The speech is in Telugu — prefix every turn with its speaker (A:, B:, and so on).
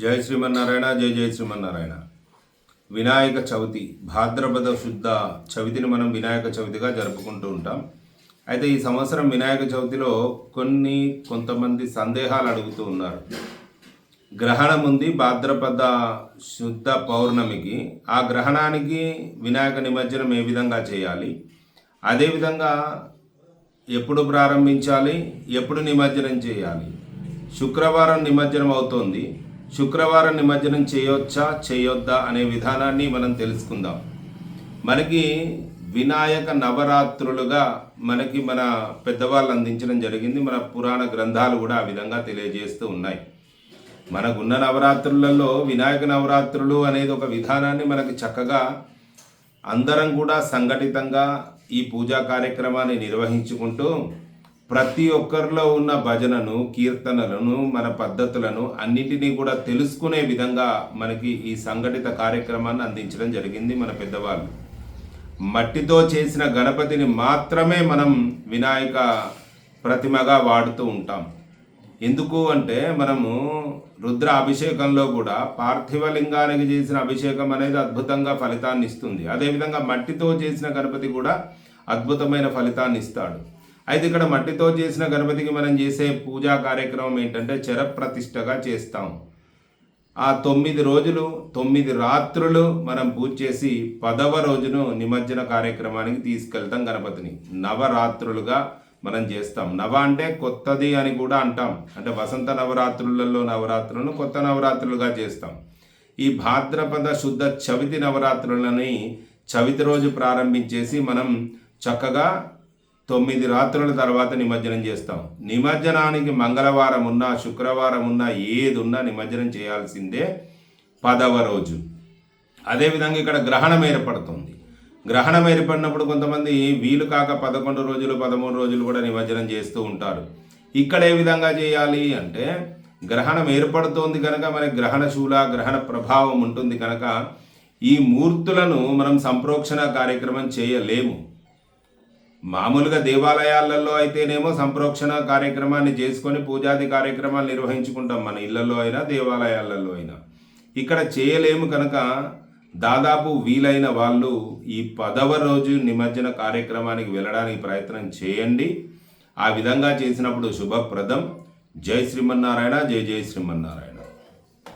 A: జై శ్రీమన్నారాయణ జై జై శ్రీమన్నారాయణ. వినాయక చవితి భాద్రపద శుద్ధ చవితిని మనం వినాయక చవితిగా జరుపుకుంటూ ఉంటాం. అయితే ఈ సంవత్సరం వినాయక చవితిలో కొన్ని కొంతమంది సందేహాలు అడుగుతూ ఉన్నారు. గ్రహణం ఉంది భాద్రపద శుద్ధ పౌర్ణమికి. ఆ గ్రహణానికి వినాయక నిమజ్జనం ఏ విధంగా చేయాలి? అదేవిధంగా ఎప్పుడు ప్రారంభించాలి? ఎప్పుడు నిమజ్జనం చేయాలి? శుక్రవారం నిమజ్జనం అవుతోంది. శుక్రవారం నిమజ్జనం చేయొచ్చా చేయొద్దా అనే విధానాన్ని మనం తెలుసుకుందాం. మనకి వినాయక నవరాత్రులుగా మనకి మన పెద్దవాళ్ళు అందించడం జరిగింది. మన పురాణ గ్రంథాలు కూడా ఆ విధంగా తెలియజేస్తూ ఉన్నాయి. మనకున్న నవరాత్రులలో వినాయక నవరాత్రులు అనేది ఒక విధానాన్ని మనకి చక్కగా అందరం కూడా సంఘటితంగా ఈ పూజా కార్యక్రమాన్ని నిర్వహించుకుంటూ ప్రతి ఒక్కరిలో ఉన్న భజనను కీర్తనలను మన పద్ధతులను అన్నిటినీ కూడా తెలుసుకునే విధంగా మనకి ఈ సంఘటిత కార్యక్రమాన్ని అందించడం జరిగింది మన పెద్దవాళ్ళు. మట్టితో చేసిన గణపతిని మాత్రమే మనం వినాయక ప్రతిమగా వాడుతూ ఉంటాం. ఎందుకు అంటే మనము రుద్ర అభిషేకంలో కూడా పార్థివ లింగానికి చేసిన అభిషేకం అనేది అద్భుతంగా ఫలితాన్ని ఇస్తుంది. అదేవిధంగా మట్టితో చేసిన గణపతి కూడా అద్భుతమైన ఫలితాన్ని ఇస్తాడు. అయితే ఇక్కడ మట్టితో చేసిన గణపతికి మనం చేసే పూజా కార్యక్రమం ఏంటంటే చరప్రతిష్టగా చేస్తాం. ఆ తొమ్మిది రోజులు తొమ్మిది రాత్రులు మనం పూజ చేసి పదవ రోజును నిమజ్జన కార్యక్రమానికి తీసుకెళ్తాం గణపతిని. నవరాత్రులుగా మనం చేస్తాం. నవ అంటే కొత్తది అని కూడా అంటాం. అంటే వసంత నవరాత్రులలో నవరాత్రులను కొత్త నవరాత్రులుగా చేస్తాం. ఈ భాద్రపద శుద్ధ చవితి నవరాత్రులని చవితి రోజు ప్రారంభించేసి మనం చక్కగా తొమ్మిది రాత్రుల తర్వాత నిమజ్జనం చేస్తాం. నిమజ్జనానికి మంగళవారం ఉన్నా శుక్రవారం ఉన్నా ఏది ఉన్నా నిమజ్జనం చేయాల్సిందే పదవ రోజు. అదేవిధంగా ఇక్కడ గ్రహణం ఏర్పడుతుంది. గ్రహణం ఏర్పడినప్పుడు కొంతమంది వీలు కాక పదకొండు రోజులు పదమూడు రోజులు కూడా నిమజ్జనం చేస్తూ ఉంటారు. ఇక్కడ ఏ విధంగా చేయాలి అంటే గ్రహణం ఏర్పడుతోంది కనుక మరి గ్రహణ శూల గ్రహణ ప్రభావం ఉంటుంది కనుక ఈ మూర్తులను మనం సంప్రోక్షణ కార్యక్రమం చేయలేము. మామూలుగా దేవాలయాలలో అయితేనేమో సంప్రోక్షణ కార్యక్రమాన్ని చేసుకొని పూజాది కార్యక్రమాలు నిర్వహించుకుంటాం మన ఇళ్ళలో అయినా దేవాలయాలలో అయినా. ఇక్కడ చేయలేము కనుక దాదాపు వీలైన వాళ్ళు ఈ పదవ రోజు నిమజ్జన కార్యక్రమానికి వెళ్ళడానికి ప్రయత్నం చేయండి. ఆ విధంగా చేసినప్పుడు శుభప్రదం. జై శ్రీమన్నారాయణ జై జై శ్రీమన్నారాయణ.